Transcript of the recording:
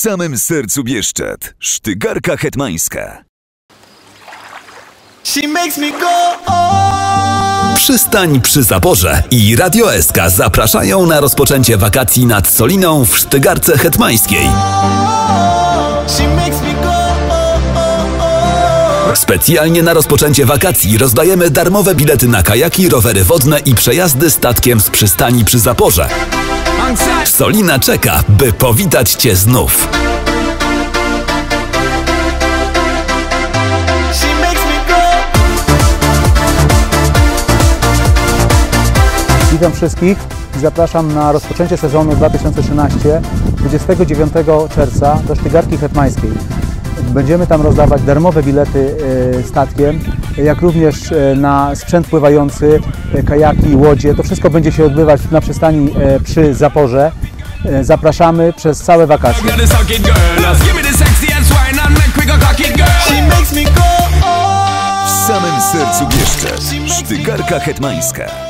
samym sercu Bieszczad. Sztygarka hetmańska. She makes me go on. Przystań przy Zaborze i Radio SK zapraszają na rozpoczęcie wakacji nad Soliną w Sztygarce Hetmańskiej. Go on. Specjalnie na rozpoczęcie wakacji rozdajemy darmowe bilety na kajaki, rowery wodne i przejazdy statkiem z przystani przy Zaporze. Solina czeka, by powitać Cię znów. Witam wszystkich i zapraszam na rozpoczęcie sezonu 2013 29 czerwca do Sztygarki Hetmańskiej. Będziemy tam rozdawać darmowe bilety e, statkiem, jak również e, na sprzęt pływający, e, kajaki, łodzie. To wszystko będzie się odbywać na przystani przy Zaporze. Zapraszamy przez całe wakacje. On. W samym sercu Bieszczad. Sztygarka hetmańska.